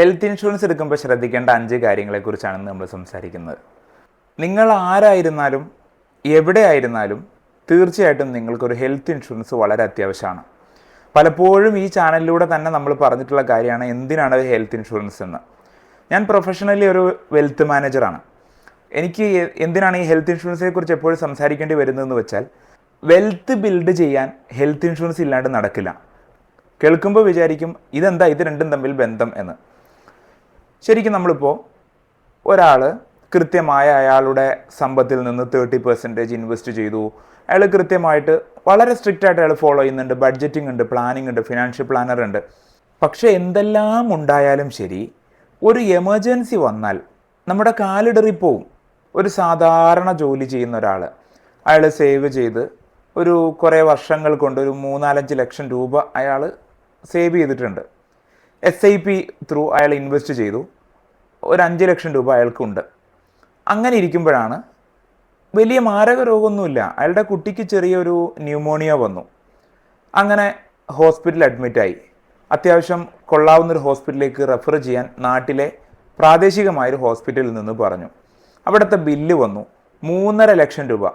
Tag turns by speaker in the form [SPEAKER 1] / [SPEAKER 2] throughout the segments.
[SPEAKER 1] Health insurance എടുക്കുമ്പോൾ ശ്രദ്ധിക്കേണ്ട അഞ്ച് കാര്യങ്ങളെക്കുറിച്ചാണ് നമ്മൾ സംസാരിക്കുന്നത്. നിങ്ങൾ ആരായിരുന്നാലും എവിടെ ആയിരുന്നാലും തീർച്ചയായിട്ടും നിങ്ങൾക്കൊരു ഹെൽത്ത് ഇൻഷുറൻസ് വളരെ അത്യാവശ്യമാണ്. പലപ്പോഴും ഈ ചാനലിലൂടെ തന്നെ നമ്മൾ പറഞ്ഞിട്ടുള്ള കാര്യമാണ് എന്തിനാണ് ഒരു ഹെൽത്ത് ഇൻഷുറൻസ് എന്ന്. ഞാൻ പ്രൊഫഷണലി ഒരു വെൽത്ത് മാനേജറാണ്. എനിക്ക് എന്തിനാണ് ഈ ഹെൽത്ത് ഇൻഷുറൻസിനെ കുറിച്ച് എപ്പോഴും സംസാരിക്കേണ്ടി വരുന്നതെന്ന് വെച്ചാൽ വെൽത്ത് ബിൽഡ് ചെയ്യാൻ ഹെൽത്ത് ഇൻഷുറൻസ് ഇല്ലാണ്ട് നടക്കില്ല. കേൾക്കുമ്പോൾ വിചാരിക്കും ഇതെന്താ ഇത് രണ്ടും തമ്മിൽ ബന്ധം എന്ന്. ശരിക്കും നമ്മളിപ്പോൾ ഒരാൾ കൃത്യമായ അയാളുടെ സമ്പത്തിൽ നിന്ന് തേർട്ടി പെർസെന്റേജ് ഇൻവെസ്റ്റ് ചെയ്തു. അയാൾ കൃത്യമായിട്ട് വളരെ സ്ട്രിക്റ്റ് ആയിട്ട് അയാൾ ഫോളോ ചെയ്യുന്നുണ്ട്. ബഡ്ജറ്റിംഗ് ഉണ്ട് പ്ലാനിംഗ് ഉണ്ട് ഫിനാൻഷ്യൽ പ്ലാനർ ഉണ്ട്. പക്ഷേ എന്തെല്ലാം ഉണ്ടായാലും ശരി ഒരു എമർജൻസി വന്നാൽ നമ്മുടെ കാലിടറിപ്പോവും. ഒരു സാധാരണ ജോലി ചെയ്യുന്ന ഒരാൾ അയാൾ സേവ് ചെയ്ത് ഒരു കുറേ വർഷങ്ങൾ കൊണ്ട് ഒരു മൂന്നാലഞ്ച് ലക്ഷം രൂപ അയാൾ സേവ് ചെയ്തിട്ടുണ്ട്. എസ് ഐ പി ത്രൂ അയാൾ ഇൻവെസ്റ്റ് ചെയ്തു. ഒരു അഞ്ച് ലക്ഷം രൂപ അയാൾക്കുണ്ട്. അങ്ങനെ ഇരിക്കുമ്പോഴാണ് വലിയ മാരക രോഗമൊന്നുമില്ല അയാളുടെ കുട്ടിക്ക് ചെറിയൊരു ന്യൂമോണിയ വന്നു. അങ്ങനെ ഹോസ്പിറ്റലിൽ അഡ്മിറ്റായി. അത്യാവശ്യം കൊള്ളാവുന്നൊരു ഹോസ്പിറ്റലിലേക്ക് റെഫർ ചെയ്യാൻ നാട്ടിലെ പ്രാദേശികമായൊരു ഹോസ്പിറ്റലിൽ നിന്ന് പറഞ്ഞു. അവിടുത്തെ ബില്ല് വന്നു. മൂന്നര ലക്ഷം രൂപ.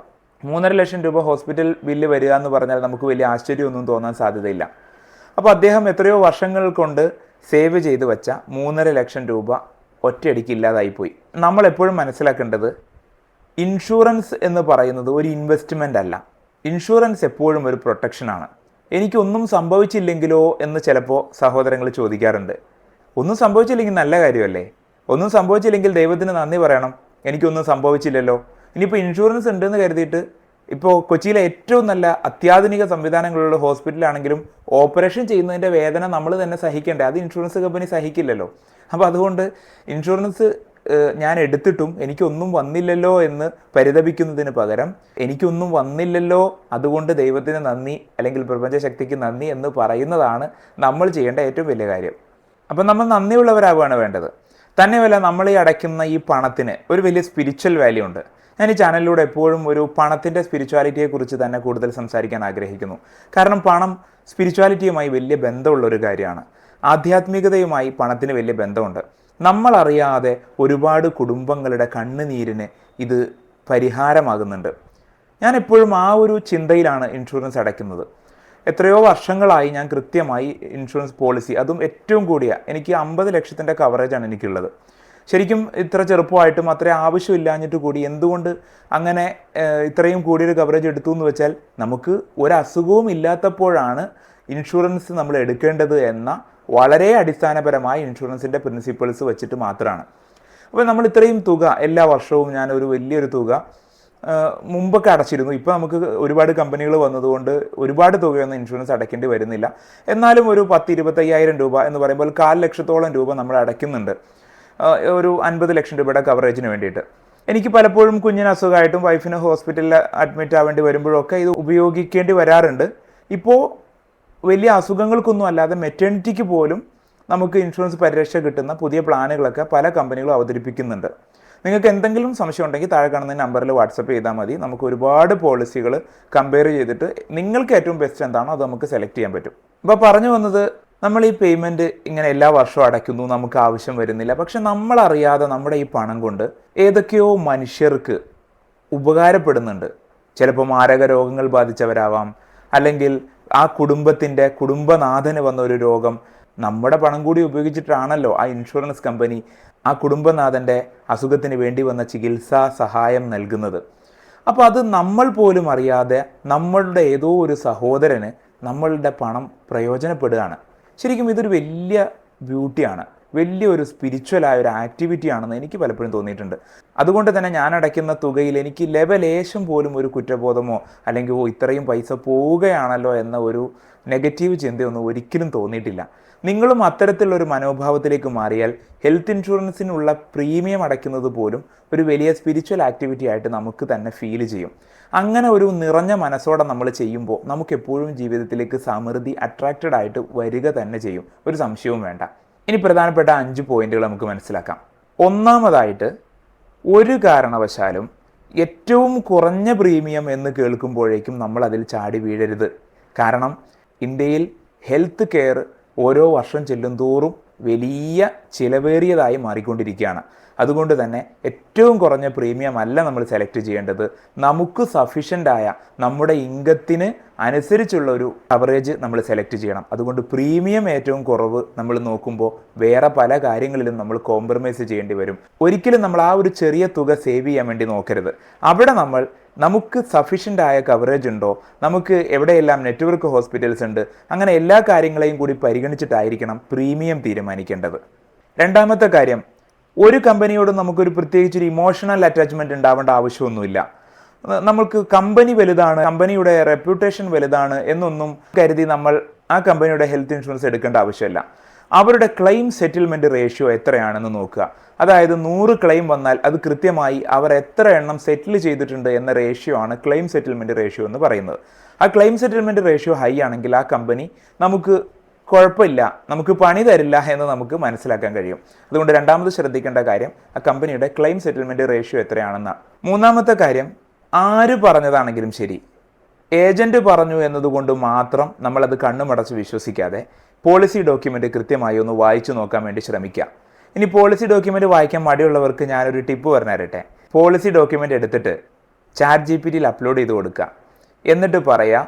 [SPEAKER 1] മൂന്നര ലക്ഷം രൂപ ഹോസ്പിറ്റൽ ബില്ല് വരിക എന്ന് പറഞ്ഞാൽ നമുക്ക് വലിയ ആശ്ചര്യമൊന്നും തോന്നാൻ സാധ്യതയില്ല. അപ്പോൾ അദ്ദേഹം എത്രയോ വർഷങ്ങൾ കൊണ്ട് സേവ് ചെയ്ത് വെച്ച മൂന്നര ലക്ഷം രൂപ ഒറ്റയടിക്ക് ഇല്ലാതായിപ്പോയി. നമ്മളെപ്പോഴും മനസ്സിലാക്കേണ്ടത് ഇൻഷുറൻസ് എന്ന് പറയുന്നത് ഒരു ഇൻവെസ്റ്റ്മെന്റ് അല്ല. ഇൻഷുറൻസ് എപ്പോഴും ഒരു പ്രൊട്ടക്ഷനാണ് എനിക്കൊന്നും സംഭവിച്ചില്ലെങ്കിലോ എന്ന് ചിലപ്പോൾ സഹോദരങ്ങൾ ചോദിക്കാറുണ്ട്. ഒന്നും സംഭവിച്ചില്ലെങ്കിൽ നല്ല കാര്യമല്ലേ? ഒന്നും സംഭവിച്ചില്ലെങ്കിൽ ദൈവത്തിന് നന്ദി പറയണം. എനിക്കൊന്നും സംഭവിച്ചില്ലല്ലോ. ഇനിയിപ്പോൾ ഇൻഷുറൻസ് ഉണ്ടെന്ന് കരുതിയിട്ട് ഇപ്പോൾ കൊച്ചിയിലെ ഏറ്റവും നല്ല അത്യാധുനിക സംവിധാനങ്ങളുള്ള ഹോസ്പിറ്റലാണെങ്കിലും ഓപ്പറേഷൻ ചെയ്യുന്നതിന്റെ വേദന നമ്മൾ തന്നെ സഹിക്കേണ്ടേ? അത് ഇൻഷുറൻസ് കമ്പനി സഹിക്കില്ലല്ലോ. അപ്പോൾ അതുകൊണ്ട് ഇൻഷുറൻസ് ഞാൻ എടുത്തിട്ടും എനിക്കൊന്നും വന്നില്ലല്ലോ എന്ന് പരിതപിക്കുന്നതിന് പകരം എനിക്കൊന്നും വന്നില്ലല്ലോ അതുകൊണ്ട് ദൈവത്തിന് നന്ദി അല്ലെങ്കിൽ പ്രപഞ്ചശക്തിക്ക് നന്ദി എന്ന് പറയുന്നതാണ് നമ്മൾ ചെയ്യേണ്ട ഏറ്റവും വലിയ കാര്യം. അപ്പം നമ്മൾ നന്ദിയുള്ളവരാവുകയാണ് വേണ്ടത്. തന്നെയല്ല നമ്മൾ ഈ അടയ്ക്കുന്ന ഈ പണത്തിന് ഒരു വലിയ സ്പിരിച്വൽ വാല്യൂ ഉണ്ട്. ഞാൻ ഈ ചാനലിലൂടെ എപ്പോഴും ഒരു പണത്തിന്റെ സ്പിരിച്വാലിറ്റിയെ കുറിച്ച് തന്നെ കൂടുതൽ സംസാരിക്കാൻ ആഗ്രഹിക്കുന്നു. കാരണം പണം സ്പിരിച്വാലിറ്റിയുമായി വലിയ ബന്ധമുള്ള ഒരു കാര്യമാണ്. ആധ്യാത്മികതയുമായി പണത്തിന് വലിയ ബന്ധമുണ്ട്. നമ്മളറിയാതെ ഒരുപാട് കുടുംബങ്ങളുടെ കണ്ണുനീരിന് ഇത് പരിഹാരമാകുന്നുണ്ട്. ഞാൻ എപ്പോഴും ആ ഒരു ചിന്തയിലാണ് ഇൻഷുറൻസ് അടയ്ക്കുന്നത്. എത്രയോ വർഷങ്ങളായി ഞാൻ കൃത്യമായി ഇൻഷുറൻസ് പോളിസി അതും ഏറ്റവും കൂടിയ എനിക്ക് അമ്പത് ലക്ഷത്തിന്റെ കവറേജാണ് എനിക്കുള്ളത്. ശരിക്കും ഇത്ര ചെറുപ്പമായിട്ടും അത്ര ആവശ്യമില്ലാഞ്ഞിട്ട് കൂടി എന്തുകൊണ്ട് അങ്ങനെ ഇത്രയും കൂടിയൊരു കവറേജ് എടുത്തു എന്ന് വെച്ചാൽ നമുക്ക് ഒരു ഇല്ലാത്തപ്പോഴാണ് ഇൻഷുറൻസ് നമ്മൾ എടുക്കേണ്ടത് എന്ന വളരെ അടിസ്ഥാനപരമായ ഇൻഷുറൻസിന്റെ പ്രിൻസിപ്പിൾസ് വെച്ചിട്ട് മാത്രമാണ്. അപ്പോൾ നമ്മൾ ഇത്രയും തുക എല്ലാ വർഷവും ഞാൻ ഒരു വലിയൊരു തുക മുമ്പൊക്കെ അടച്ചിരുന്നു. ഇപ്പോൾ നമുക്ക് ഒരുപാട് കമ്പനികൾ വന്നതുകൊണ്ട് ഒരുപാട് തുകയൊന്നും ഇൻഷുറൻസ് അടയ്ക്കേണ്ടി വരുന്നില്ല. എന്നാലും ഒരു പത്ത് ഇരുപത്തയ്യായിരം രൂപ എന്ന് പറയുമ്പോൾ കാൽ ലക്ഷത്തോളം രൂപ നമ്മൾ അടയ്ക്കുന്നുണ്ട്. ഒരു അൻപത് ലക്ഷം രൂപയുടെ കവറേജിന് വേണ്ടിയിട്ട്. എനിക്ക് പലപ്പോഴും കുഞ്ഞിന് അസുഖമായിട്ടും വൈഫിന് ഹോസ്പിറ്റലിൽ അഡ്മിറ്റ് ആവേണ്ടി വരുമ്പോഴൊക്കെ ഇത് ഉപയോഗിക്കേണ്ടി വരാറുണ്ട്. ഇപ്പോൾ വലിയ അസുഖങ്ങൾക്കൊന്നും അല്ലാതെ മെറ്റേണിറ്റിക്ക് പോലും നമുക്ക് ഇൻഷുറൻസ് പരിരക്ഷ കിട്ടുന്ന പുതിയ പ്ലാനുകളൊക്കെ പല കമ്പനികളും അവതരിപ്പിക്കുന്നുണ്ട്. നിങ്ങൾക്ക് എന്തെങ്കിലും സംശയം ഉണ്ടെങ്കിൽ താഴെ കാണുന്ന നമ്പറിൽ വാട്സപ്പ് ചെയ്താൽ മതി. നമുക്ക് ഒരുപാട് പോളിസികൾ കമ്പയർ ചെയ്തിട്ട് നിങ്ങൾക്ക് ഏറ്റവും ബെസ്റ്റ് എന്താണോ അത് നമുക്ക് സെലക്ട് ചെയ്യാൻ പറ്റും. അപ്പോൾ പറഞ്ഞു വന്നത് നമ്മൾ ഈ പേയ്മെന്റ് ഇങ്ങനെ എല്ലാ വർഷവും അടയ്ക്കുന്നു നമുക്ക് ആവശ്യം വരുന്നില്ല. പക്ഷെ നമ്മളറിയാതെ നമ്മുടെ ഈ പണം കൊണ്ട് ഏതൊക്കെയോ മനുഷ്യർക്ക് ഉപകാരപ്പെടുന്നുണ്ട്. ചിലപ്പോൾ മാരക രോഗങ്ങൾ ബാധിച്ചവരാവാം. അല്ലെങ്കിൽ ആ കുടുംബത്തിന്റെ കുടുംബനാഥന് വന്ന ഒരു രോഗം നമ്മുടെ പണം കൂടി ഉപയോഗിച്ചിട്ടാണല്ലോ ആ ഇൻഷുറൻസ് കമ്പനി ആ കുടുംബനാഥന്റെ അസുഖത്തിന് വേണ്ടി വന്ന ചികിത്സാ സഹായം നൽകുന്നത്. അപ്പോൾ അത് നമ്മൾ പോലും അറിയാതെ നമ്മളുടെ ഏതോ ഒരു സഹോദരന് നമ്മളുടെ പണം പ്രയോജനപ്പെടുകയാണ്. ശരിക്കും ഇതൊരു വലിയ ബ്യൂട്ടിയാണ് വലിയൊരു സ്പിരിച്വലായ ഒരു ആക്ടിവിറ്റി ആണെന്ന് എനിക്ക് പലപ്പോഴും തോന്നിയിട്ടുണ്ട്. അതുകൊണ്ട് തന്നെ ഞാൻ അടയ്ക്കുന്ന തുകയിൽ എനിക്ക് ലെവലേശം പോലും ഒരു കുറ്റബോധമോ അല്ലെങ്കിൽ ഓ ഇത്രയും പൈസ പോവുകയാണല്ലോ എന്ന ഒരു നെഗറ്റീവ് ചിന്തയൊന്നും ഒരിക്കലും തോന്നിയിട്ടില്ല. നിങ്ങളും അത്തരത്തിലുള്ള ഒരു മനോഭാവത്തിലേക്ക് മാറിയാൽ ഹെൽത്ത് ഇൻഷുറൻസിനുള്ള പ്രീമിയം അടയ്ക്കുന്നത് പോലും ഒരു വലിയ സ്പിരിച്വൽ ആക്ടിവിറ്റി ആയിട്ട് നമുക്ക് തന്നെ ഫീൽ ചെയ്യും. അങ്ങനെ ഒരു നിറഞ്ഞ മനസ്സോടെ നമ്മൾ ചെയ്യുമ്പോൾ നമുക്ക് എപ്പോഴും ജീവിതത്തിലേക്ക് സമൃദ്ധി അട്രാക്റ്റഡ് ആയിട്ട് വരിക തന്നെ ചെയ്യും. ഒരു സംശയവും വേണ്ട. ഇനി പ്രധാനപ്പെട്ട അഞ്ച് പോയിന്റുകൾ നമുക്ക് മനസ്സിലാക്കാം. ഒന്നാമതായിട്ട് ഒരു കാരണവശാലും ഏറ്റവും കുറഞ്ഞ പ്രീമിയം എന്ന് കേൾക്കുമ്പോഴേക്കും നമ്മൾ അതിൽ ചാടി വീഴരുത്. കാരണം ഇന്ത്യയിൽ ഹെൽത്ത് കെയർ ഓരോ വർഷം ചെല്ലും തോറും വലിയ ചിലവേറിയതായി മാറിക്കൊണ്ടിരിക്കുകയാണ്. അതുകൊണ്ട് തന്നെ ഏറ്റവും കുറഞ്ഞ പ്രീമിയം അല്ല നമ്മൾ സെലക്ട് ചെയ്യേണ്ടത്. നമുക്ക് സഫീഷ്യന്റ് ആയ നമ്മുടെ ഇൻകത്തിന് അനുസരിച്ചുള്ള ഒരു കവറേജ് നമ്മൾ സെലക്ട് ചെയ്യണം. അതുകൊണ്ട് പ്രീമിയം ഏറ്റവും കുറവ് നമ്മൾ നോക്കുമ്പോൾ വേറെ പല കാര്യങ്ങളിലും നമ്മൾ കോംപ്രമൈസ് ചെയ്യേണ്ടി വരും. ഒരിക്കലും നമ്മൾ ആ ഒരു ചെറിയ തുക സേവ് ചെയ്യാൻ വേണ്ടി നോക്കരുത്. അവിടെ നമ്മൾ നമുക്ക് സഫീഷ്യന്റ് ആയ കവറേജ് ഉണ്ടോ? നമുക്ക് എവിടെയെല്ലാം നെറ്റ്വർക്ക് ഹോസ്പിറ്റൽസ് ഉണ്ട്? അങ്ങനെ എല്ലാ കാര്യങ്ങളെയും കൂടി പരിഗണിച്ചിട്ടായിരിക്കണം പ്രീമിയം തീരുമാനിക്കേണ്ടത്. രണ്ടാമത്തെ കാര്യം ഒരു കമ്പനിയോടും നമുക്കൊരു പ്രത്യേകിച്ച് ഒരു ഇമോഷണൽ അറ്റാച്ച്മെന്റ് ഉണ്ടാവേണ്ട ആവശ്യമൊന്നുമില്ല. നമ്മൾക്ക് കമ്പനി വലുതാണ് കമ്പനിയുടെ റെപ്യൂട്ടേഷൻ വലുതാണ് എന്നൊന്നും കരുതി നമ്മൾ ആ കമ്പനിയുടെ ഹെൽത്ത് ഇൻഷുറൻസ് എടുക്കേണ്ട ആവശ്യമില്ല. അവരുടെ ക്ലെയിം സെറ്റിൽമെന്റ് റേഷ്യോ എത്രയാണെന്ന് നോക്കുക. അതായത് നൂറ് ക്ലെയിം വന്നാൽ അത് കൃത്യമായി അവർ എത്ര എണ്ണം സെറ്റിൽ ചെയ്തിട്ടുണ്ട് എന്ന റേഷ്യോ ആണ് ക്ലെയിം സെറ്റിൽമെന്റ് റേഷ്യോ എന്ന് പറയുന്നത്. ആ ക്ലെയിം സെറ്റിൽമെന്റ് റേഷ്യോ ഹൈ ആണെങ്കിൽ ആ കമ്പനി നമുക്ക് കുഴപ്പമില്ല. നമുക്ക് പണി തരില്ല എന്ന് നമുക്ക് മനസ്സിലാക്കാൻ കഴിയും. അതുകൊണ്ട് രണ്ടാമത് ശ്രദ്ധിക്കേണ്ട കാര്യം ആ കമ്പനിയുടെ ക്ലെയിം സെറ്റിൽമെന്റ് റേഷ്യോ എത്രയാണെന്നാണ് മൂന്നാമത്തെ കാര്യം ആര് പറഞ്ഞതാണെങ്കിലും ശരി. ഏജന്റ് പറഞ്ഞു എന്നതുകൊണ്ട് മാത്രം നമ്മളത് കണ്ണുമടച്ച് വിശ്വസിക്കാതെ പോളിസി ഡോക്യുമെന്റ് കൃത്യമായി ഒന്ന് വായിച്ചു നോക്കാൻ വേണ്ടി ശ്രമിക്കുക. ഇനി പോളിസി ഡോക്യുമെന്റ് വായിക്കാൻ മടിയുള്ളവർക്ക് ഞാനൊരു ടിപ്പ് പറഞ്ഞു തരട്ടെ പോളിസി ഡോക്യുമെന്റ് എടുത്തിട്ട് ചാറ്റ് ജി പി ടിയിൽ അപ്ലോഡ് ചെയ്ത് കൊടുക്കുക. എന്നിട്ട് പറയാ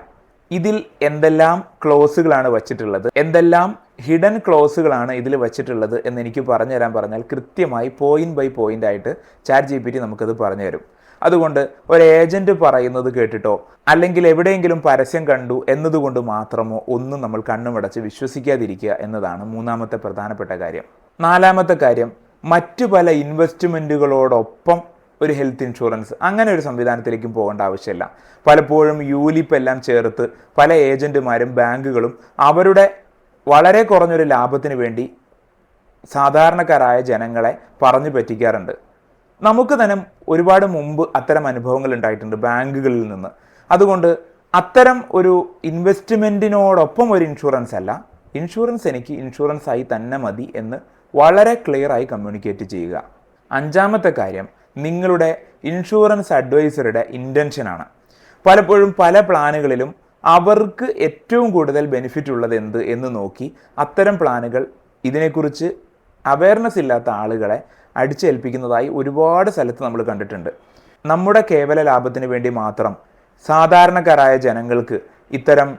[SPEAKER 1] ഇതിൽ എന്തെല്ലാം ക്ലോസുകളാണ് വച്ചിട്ടുള്ളത്? എന്തെല്ലാം ഹിഡൻ ക്ലോസുകളാണ് ഇതിൽ വച്ചിട്ടുള്ളത് എന്ന് എനിക്ക് പറഞ്ഞു തരാൻ പറഞ്ഞാൽ കൃത്യമായി പോയിന്റ് ബൈ പോയിന്റ് ആയിട്ട് ചാറ്റ് ജി പി ടി നമുക്കത് പറഞ്ഞു തരും. അതുകൊണ്ട് ഒരു ഏജന്റ് പറയുന്നത് കേട്ടിട്ടോ അല്ലെങ്കിൽ എവിടെയെങ്കിലും പരസ്യം കണ്ടു എന്നതുകൊണ്ട് മാത്രമോ ഒന്നും നമ്മൾ കണ്ണുമടച്ച് വിശ്വസിക്കാതിരിക്കുക എന്നതാണ് മൂന്നാമത്തെ പ്രധാനപ്പെട്ട കാര്യം. നാലാമത്തെ കാര്യം മറ്റു പല ഇൻവെസ്റ്റ്മെന്റുകളോടൊപ്പം ഒരു ഹെൽത്ത് ഇൻഷുറൻസ് അങ്ങനെ ഒരു സംവിധാനത്തിലേക്കും പോകേണ്ട ആവശ്യമില്ല. പലപ്പോഴും യൂലിപ്പ് എല്ലാം ചേർത്ത് പല ഏജന്റുമാരും ബാങ്കുകളും അവരുടെ വളരെ കുറഞ്ഞൊരു ലാഭത്തിന് വേണ്ടി സാധാരണക്കാരായ ജനങ്ങളെ പറഞ്ഞു പറ്റിക്കാറുണ്ട്. നമുക്ക് തന്നെ ഒരുപാട് മുമ്പ് അത്തരം അനുഭവങ്ങൾ ഉണ്ടായിട്ടുണ്ട് ബാങ്കുകളിൽ നിന്ന്. അതുകൊണ്ട് അത്തരം ഒരു ഇൻവെസ്റ്റ്മെന്റിനോടൊപ്പം ഒരു ഇൻഷുറൻസ് അല്ല ഇൻഷുറൻസ് എനിക്ക് ഇൻഷുറൻസ് ആയി തന്നെ മതി എന്ന് വളരെ ക്ലിയറായി കമ്മ്യൂണിക്കേറ്റ് ചെയ്യുക. അഞ്ചാമത്തെ കാര്യം നിങ്ങളുടെ ഇൻഷുറൻസ് അഡ്വൈസറുടെ ഇന്റൻഷനാണ്. പലപ്പോഴും പല പ്ലാനുകളിലും അവർക്ക് ഏറ്റവും കൂടുതൽ ബെനിഫിറ്റ് ഉള്ളത് എന്ത് എന്ന് നോക്കി അത്തരം പ്ലാനുകൾ ഇതിനെക്കുറിച്ച് അവയർനെസ് ഇല്ലാത്ത ആളുകളെ അടിച്ചേൽപ്പിക്കുന്നതായി ഒരുപാട് സ്ഥലത്ത് നമ്മൾ കണ്ടിട്ടുണ്ട്. നമ്മുടെ കേവല ലാഭത്തിന് വേണ്ടി മാത്രം സാധാരണക്കാരായ ജനങ്ങൾക്ക് ഇത്തരം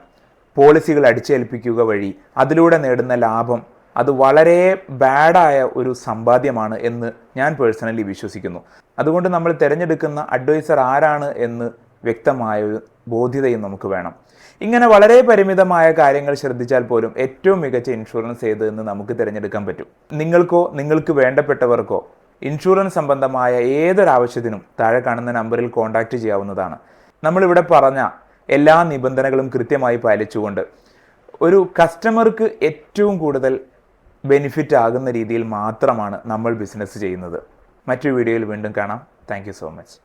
[SPEAKER 1] പോളിസികൾ അടിച്ചേൽപ്പിക്കുക വഴി അതിലൂടെ നേടുന്ന ലാഭം അത് വളരെ ബാഡായ ഒരു സമ്പാദ്യമാണ് എന്ന് ഞാൻ പേഴ്സണലി വിശ്വസിക്കുന്നു. അതുകൊണ്ട് നമ്മൾ തിരഞ്ഞെടുക്കുന്ന അഡ്വൈസർ ആരാണ് എന്ന് വ്യക്തമായ ഒരു ബോധ്യതയും നമുക്ക് വേണം. ഇങ്ങനെ വളരെ പരിമിതമായ കാര്യങ്ങൾ ശ്രദ്ധിച്ചാൽ പോലും ഏറ്റവും മികച്ച ഇൻഷുറൻസ് ഏത് എന്ന് നമുക്ക് തിരഞ്ഞെടുക്കാൻ പറ്റും. നിങ്ങൾക്കോ നിങ്ങൾക്ക് വേണ്ടപ്പെട്ടവർക്കോ ഇൻഷുറൻസ് സംബന്ധമായ ഏതൊരാവശ്യത്തിനും താഴെ കാണുന്ന നമ്പറിൽ കോൺടാക്റ്റ് ചെയ്യാവുന്നതാണ്. നമ്മളിവിടെ പറഞ്ഞ എല്ലാ നിബന്ധനകളും കൃത്യമായി പാലിച്ചുകൊണ്ട് ഒരു കസ്റ്റമർക്ക് ഏറ്റവും കൂടുതൽ ബെനിഫിറ്റ് ആകുന്ന രീതിയിൽ മാത്രമാണ് നമ്മൾ ബിസിനസ് ചെയ്യുന്നത്. മറ്റൊരു വീഡിയോയിൽ വീണ്ടും കാണാം. Thank so much